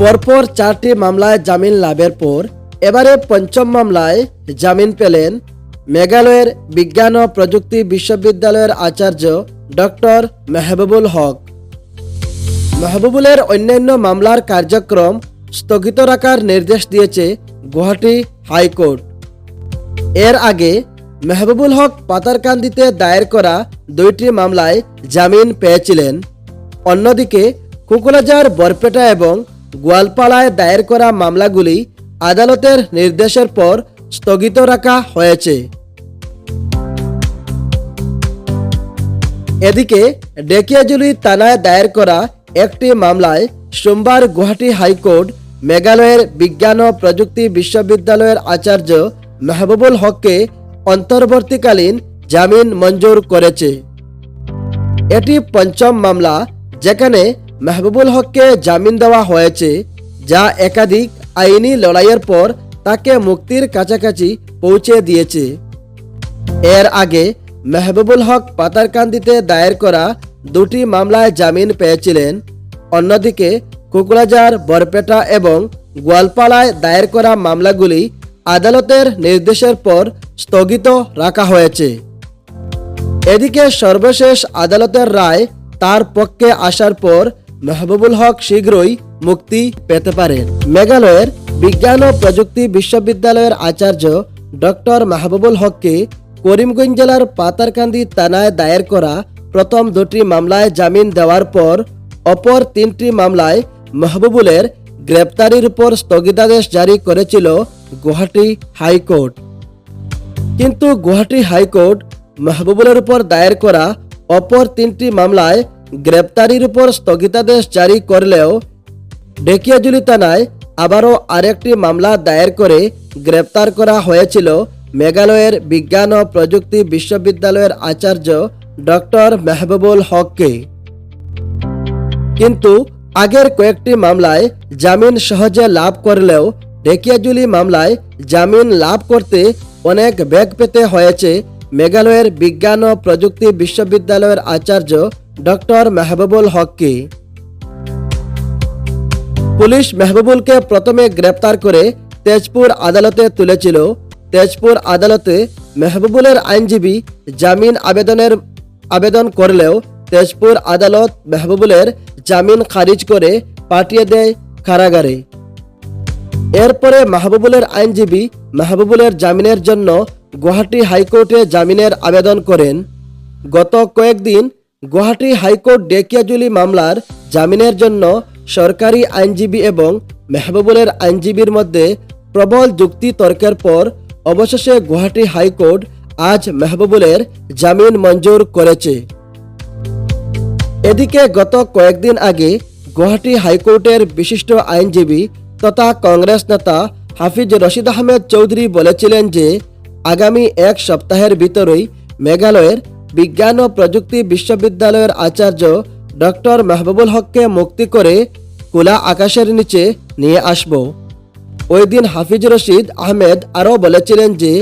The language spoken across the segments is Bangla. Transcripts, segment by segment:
পরপর চারটি মামলায় জামিন লাভের পর এবারে পঞ্চম মামলায় জামিন পেলেন মেঘালয়ের বিজ্ঞান ও প্রযুক্তি বিশ্ববিদ্যালয়ের আচার্য ডক্টর মেহবুবুল হক। মেহবুবুলের অন্যান্য মামলার কার্যক্রম স্থগিত রাখার নির্দেশ দিয়েছে গুয়াহাটি হাইকোর্ট। এর আগে মেহবুবুল হক পাতারকান্দিতে দায়ের করা দুইটি মামলায় জামিন পেয়েছিলেন। অন্যদিকে কুকুলাজার বরপেটা এবং গোয়ালপাড়ায় দায়ের করা মামলাগুলি আদালতের নির্দেশের পর স্থগিত রাখা হয়েছে। এদিকে, ডেকিয়াজুলি থানায় দায়ের করা একটি মামলায় সোমবার গুয়াহাটি হাইকোর্ট, মেঘালয়ের বিজ্ঞান ও প্রযুক্তি বিশ্ববিদ্যালয়ের আচার্য মেহবুবুল হককে অন্তর্বর্তীকালীন জামিন মঞ্জুর করেছে। এটি পঞ্চম মামলা, যেখানে মেহবুবুল হককে জামিন দেওয়া হয়েছে, যা একাধিক আইনি লড়াইয়ের পর তাকে মুক্তির কাছাকাছি পৌঁছে দিয়েছে। এর আগে মেহবুবুল হক পাতারকান্দিতে দায়ের করা দুটি মামলায় জামিন পেয়েছিলেন। অন্যদিকে কুকরাজার বরপেটা এবং গোয়ালপাড়ায় দায়ের করা মামলাগুলি আদালতের নির্দেশের পর স্থগিত রাখা হয়েছে। এদিকে সর্বশেষ আদালতের রায় তার পক্ষে আসার পর মেহবুবুল হক শীঘ্রই মুক্তি পেতে পারেন মেঘালয়ের বিজ্ঞান ও প্রযুক্তি বিশ্ববিদ্যালয়ের আচার্য ডক্টর মাহবুবুল হককে করিমগঞ্জ জেলার পাতারকান্দি থানায় দায়ের করা প্রথম দুটি মামলায় জামিন দেওয়ার পর অপর তিনটি মামলায় মাহবুবুলের গ্রেপ্তারির উপর স্থগিতাদেশ জারি করেছিল গুয়াহাটি হাইকোর্ট। কিন্তু গুয়াহাটি হাইকোর্ট মাহবুবুলের উপর দায়ের করা অপর তিনটি মামলায় গ্রেপ্তারির উপর স্থগিতাদেশ জারি করলেও ঢেকিয়াজুলি থানায় আবারও আরেকটি মামলা দায়ের করে গ্রেপ্তার করা হয়েছিল মেঘালয়ের বিজ্ঞান ও প্রযুক্তি বিশ্ববিদ্যালয়ের আচার্য ডক্টর মেহবুবুল হককে। কিন্তু আগের কয়েকটি মামলায় জামিন সহজে লাভ করলেও ঢেকিয়াজুলি মামলায় জামিন লাভ করতে অনেক বেগ পেতে হয়েছে মেঘালয়ের বিজ্ঞান ও প্রযুক্তি বিশ্ববিদ্যালয়ের আচার্য ডক্টর মেহবুবুল হককে। পুলিশ মেহবুবুলকে প্রথমে গ্রেপ্তার করে তেজপুর আদালতে তুলেছিল। তেজপুর আদালতে মেহবুবুলের আইনজীবী জামিন আবেদনের আবেদন করলেও তেজপুর আদালত মেহবুবুলের জামিন খারিজ করে পাঠিয়ে দেয় কারাগারে। এরপরে মাহবুবুলের আইনজীবী মাহবুবুলের জামিনের জন্য গুয়াহাটি হাইকোর্টে জামিনের আবেদন করেন। গত কয়েকদিন গুয়াহাটি হাইকোর্ট ডেকিয়াজুলি মামলার জামিনের জন্য সরকারি আইনজীবী এবং মেহবুবুলের আইনজীবীর মধ্যে প্রবল যুক্তি তর্কের পর অবশেষে গুয়াহাটি হাইকোর্ট আজ মেহবুবুলের জামিন মঞ্জুর করেছে। এদিকে গত কয়েকদিন আগে গুয়াহাটি হাইকোর্টের বিশিষ্ট আইনজীবী তথা কংগ্রেস নেতা হাফিজ রশিদ আহমেদ চৌধুরী বলেছিলেন যে, আগামী এক সপ্তাহের ভিতরেই মেঘালয়ের বিজ্ঞান ও প্রযুক্তি বিশ্ববিদ্যালয়ের আচার্য ডক্টর মেহবুবুল হককে মুক্তি করে খোলা আকাশের নিচে নিয়ে আসব। ওই দিন হাফিজ রশিদ আহমেদ আরও বলেছিলেন যে,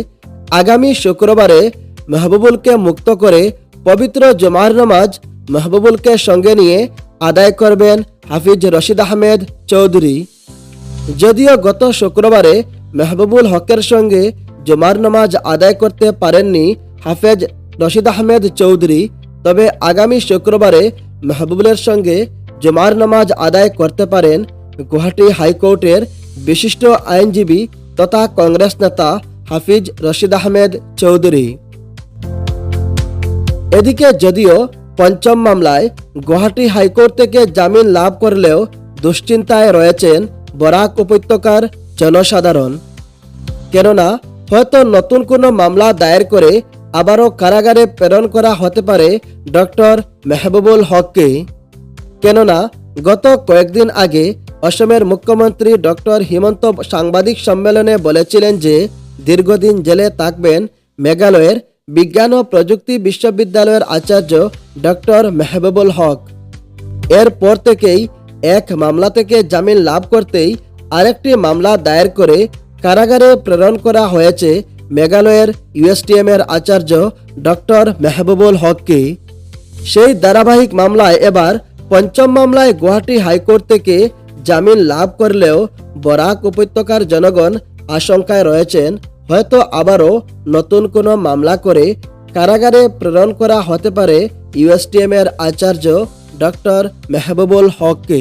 আগামী শুক্রবারে মেহবুবুলকে মুক্ত করে পবিত্র জমার নামাজ মেহবুবুলকে সঙ্গে নিয়ে আদায় করবেন হাফিজ রশিদ আহমেদ চৌধুরী। যদিও গত শুক্রবারে মেহবুবুল হকের সঙ্গে জমার নামাজ আদায় করতে পারেননি হাফেজ রশিদ আহমেদ চৌধুরী, তবে আগামী শুক্রবারে মেহবুবুলের সঙ্গে জমার নামাজ আদায় করতে পারেন গুয়াহাটি হাইকোর্টের বিশিষ্ট আইনজীবী তথা কংগ্রেস নেতা হাফিজ রশিদ আহমেদ চৌধুরী। এদিকে যদিও পঞ্চম মামলায় গুয়াহাটি হাইকোর্ট থেকে জামিন লাভ করলেও দুশ্চিন্তায় রয়েছেন বরাক উপত্যকার জনসাধারণ। কেননা, হয়তো নতুন কোনো মামলা দায়ের করে আবারও কারাগারে প্রেরণ করা হতে পারে ডক্টর মেহবুবুল হককে। কেননা, গত কয়েকদিন আগে অসমের মুখ্যমন্ত্রী ডক্টর হিমন্ত সাংবাদিক সম্মেলনে বলেছিলেন যে, দীর্ঘদিন জেলে থাকবেন মেঘালয়ের বিজ্ঞান ও প্রযুক্তি বিশ্ববিদ্যালয়ের আচার্য ডক্টর মেহবুবুল হক। এরপর থেকেই এক মামলা থেকে জামিন লাভ করতেই আরেকটি মামলা দায়ের করে কারাগারে প্রেরণ করা হয়েছে মেঘালয়ের ইউএসটিএম এর আচার্য ডক্টর মেহবুবুল হককে। সেই ধারাবাহিক মামলায় এবার পঞ্চম মামলায় গুয়াহাটি হাইকোর্ট থেকে জামিন লাভ করলেও বরাক উপত্যকার জনগণ আশঙ্কায় রয়েছেন, হয়তো আবারও নতুন কোনো মামলা করে কারাগারে প্রেরণ করা হতে পারে ইউএসটিএম এর আচার্য ডক্টর মেহবুবুল হককে।